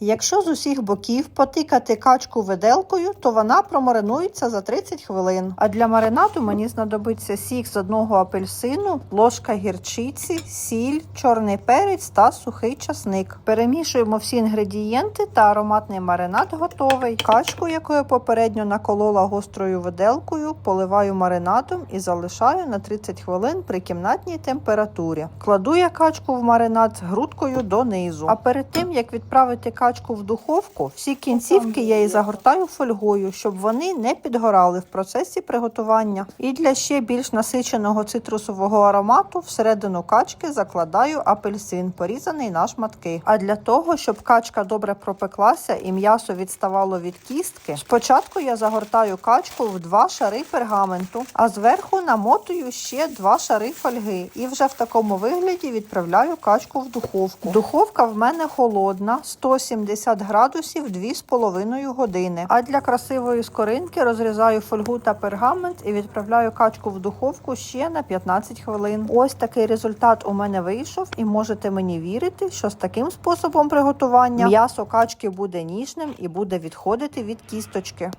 Якщо з усіх боків потикати качку виделкою, то вона промаринується за 30 хвилин. А для маринаду мені знадобиться сік з одного апельсину, ложка гірчиці, сіль, чорний перець та сухий часник. Перемішуємо всі інгредієнти та ароматний маринад готовий. Качку, яку я попередньо наколола гострою виделкою, поливаю маринадом і залишаю на 30 хвилин при кімнатній температурі. Кладу я качку в маринад грудкою донизу. А перед тим як відправити качку в духовку, всі кінцівки я її загортаю фольгою, щоб вони не підгорали в процесі приготування. І для ще більш насиченого цитрусового аромату всередину качки закладаю апельсин, порізаний на шматки. А для того, щоб качка добре пропеклася і м'ясо відставало від кістки, спочатку я загортаю качку в два шари пергаменту, а зверху намотую ще два шари фольги. І вже в такому вигляді відправляю качку в духовку. Духовка в мене холодна, 170 градусів 2,5 години. А для красивої скоринки розрізаю фольгу та пергамент і відправляю качку в духовку ще на 15 хвилин. Ось такий результат у мене вийшов, і можете мені вірити, що з таким способом приготування м'ясо качки буде ніжним і буде відходити від кісточки.